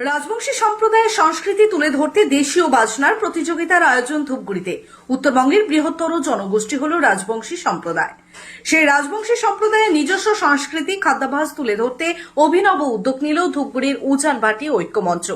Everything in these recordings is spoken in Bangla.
রাজবংশী সম্প্রদায়ের সংস্কৃতি তুলে ধরতে দেশীয় বাজনার প্রতিযোগিতার আয়োজন ধূপগুড়িতে। উত্তরবঙ্গের বৃহত্তর জনগোষ্ঠী হল রাজবংশী সম্প্রদায়। সেই রাজবংশী সম্প্রদায়ের নিজস্ব সংস্কৃতি খাদ্যাভ্যাস তুলে ধরতে অভিনব উদ্যোগ নিল ধূপগুড়ির উজানবাটি ঐক্যমঞ্চ।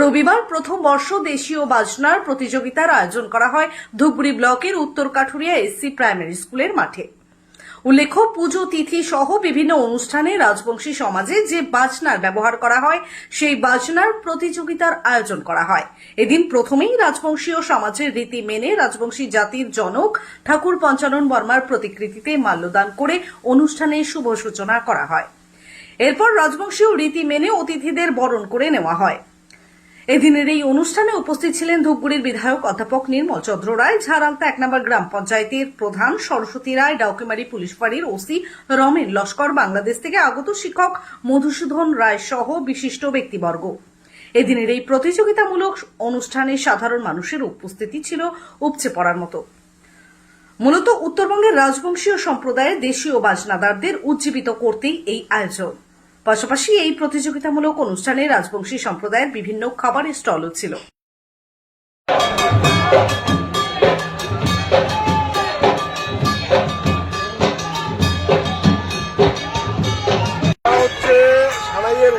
রবিবার প্রথম বর্ষ দেশীয় বাজনার প্রতিযোগিতার আয়োজন করা হয় ধূপগুড়ি ব্লকের উত্তর কাঠুরিয়া এসসি প্রাইমারি স্কুলের মাঠে। উল্লেখ্য, পুজো, তিথি সহ বিভিন্ন অনুষ্ঠানে রাজবংশী সমাজে যে বাজনার ব্যবহার করা হয়, সেই বাজনার প্রতিযোগিতার আয়োজন করা হয়। এদিন প্রথমেই রাজবংশীয় সমাজের রীতি মেনে রাজবংশী জাতির জনক ঠাকুর পঞ্চানন বর্মার প্রতিকৃতিতে মাল্যদান করে অনুষ্ঠানের শুভ সূচনা করা হয়। এরপর রাজবংশীয় রীতি মেনে অতিথিদের বরণ করে নেওয়া হয়। এদিনের এই অনুষ্ঠানে উপস্থিত ছিলেন ধূপগুড়ির বিধায়ক অধ্যাপক নির্মল চন্দ্র রায়, ঝাড়ালতা এক নম্বর গ্রাম পঞ্চায়েতের প্রধান সরস্বতী রায়, ডাউকিমারি পুলিশ ফাঁড়ির ওসি রমেন লস্কর, বাংলাদেশ থেকে আগত শিক্ষক মধুসূদন রায় সহ বিশিষ্ট ব্যক্তিবর্গ। এদিনের এই প্রতিযোগিতামূলক অনুষ্ঠানে সাধারণ মানুষের উপস্থিতি ছিল উপচে পড়ার মতো। মূলত উত্তরবঙ্গের রাজবংশীয় সম্প্রদায়ের দেশীয় বাজনাদারদের উজ্জীবিত করতেই এই আয়োজন। পাশাপাশি এই প্রতিযোগিতামূলক অনুষ্ঠানে রাজবংশী সম্প্রদায়ের বিভিন্ন খাবারের স্টলও ছিল।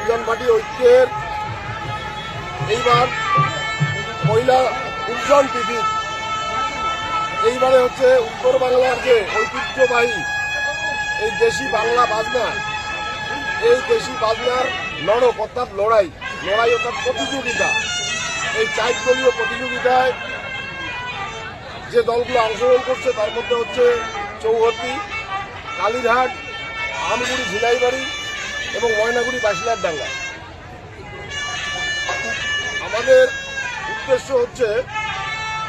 উজানবাটি এইবার মহিলা উজ্জ্বল টিভি। এইবারে হচ্ছে উত্তর বাংলার যে ঐতিহ্যবাহী এই দেশি বাংলা বাজনা এই দেশি বাজনার লড়ক অর্থাৎ লড়াই লড়াই অর্থাৎ প্রতিযোগিতা। এই চার দলীয় প্রতিযোগিতায় যে দলগুলো অংশগ্রহণ করছে, তার মধ্যে হচ্ছে চৌহদ্দি কালীঘাট আমগুড়ি, ঝিলাইবাড়ি এবং ময়নাগুড়ি বাসিলার ডাঙ্গা। আমাদের উদ্দেশ্য হচ্ছে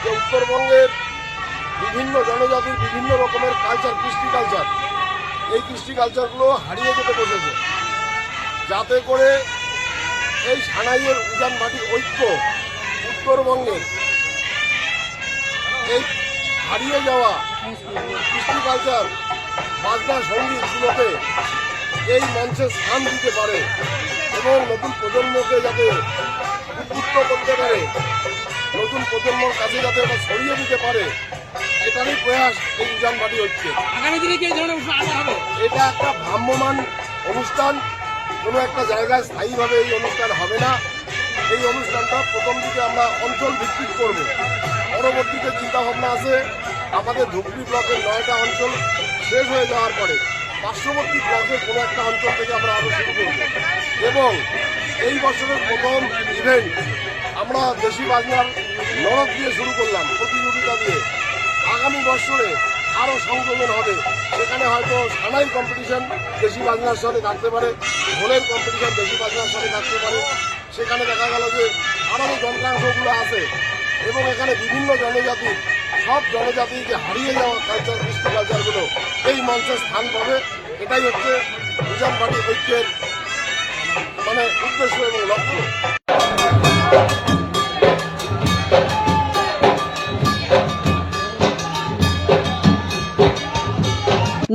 যে উত্তরবঙ্গের বিভিন্ন জনজাতির বিভিন্ন রকমের কালচার কৃষ্টি কালচার এই কৃষ্টি কালচারগুলো হারিয়ে যেতে বসেছে। যাতে করে এই সানাইয়ের উজানবাটি ঐক্য উত্তরবঙ্গের এই হারিয়ে যাওয়া কৃষ্টি কালচার বাজনা সঙ্গীতগুলোকে এই মঞ্চে স্থান দিতে পারে এবং নতুন প্রজন্মকে যাতে উদ্বুদ্ধ করতে পারে নতুন প্রজন্মর কাছে যাতে এটা ছড়িয়ে দিতে পারে এটারই প্রয়াস এই অনুষ্ঠান আরও হবে? এটা একটা ভ্রাম্যমান অনুষ্ঠান কোনো একটা জায়গায় স্থায়ীভাবে এই অনুষ্ঠান হবে না। এই অনুষ্ঠানটা প্রথম দিকে আমরা অঞ্চল ভিত্তিক করব। পরবর্তীতে চিন্তাভাবনা আছে, আমাদের ধুবড়ি ব্লকের নয়টা অঞ্চল শেষ হয়ে যাওয়ার পরে পার্শ্ববর্তী ব্লকের কোনো একটা অঞ্চল থেকে আমরা আরও শুরু করব। এবং এই বছরের প্রথম ইভেন্ট আমরা দেশি বাজনার লড়ক দিয়ে শুরু করলাম প্রতিযোগিতা দিয়ে। আগামী বছরে আরও সংযোজন হবে। সেখানে হয়তো সানাই কম্পিটিশন দেশি বাজনার সাথে থাকতে পারে, ঢোলের কম্পিটিশন দেশি বাজনার সাথে থাকতে পারে। সেখানে দেখা গেল যে আরও যন্ত্রাংশগুলো আছে এবং এখানে বিভিন্ন জনজাতি, সব জনজাতি যে হারিয়ে যাওয়া কালচার কৃষ্টি কালচারগুলো এই মঞ্চে স্থান পাবে। এটাই হচ্ছে নিজামবাড়ি ঐক্যের মানে উদ্দেশ্য এবং লক্ষ্য।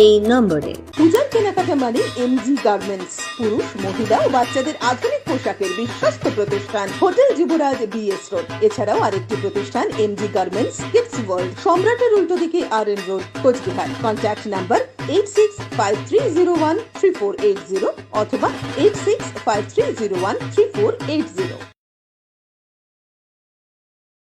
এই নম্বরে। পূজার কেনাকাটা মানে এমজি গার্মেন্টস পুরুষ, মহিলা ও বাচ্চাদের আধুনিক পোশাকের বিশ্বস্ত প্রতিষ্ঠান, হোটেল যুবরাজ বিএস রোড এছাড়াও আরেকটি প্রতিষ্ঠান এমজি গার্মেন্টস কিডস ওয়ার্ল্ড সম্রাটের উল্টো দিকে R N road Coochbehar. Contact number eight six five three zero one three four eight zero অথবা eight six five three zero one three four eight zero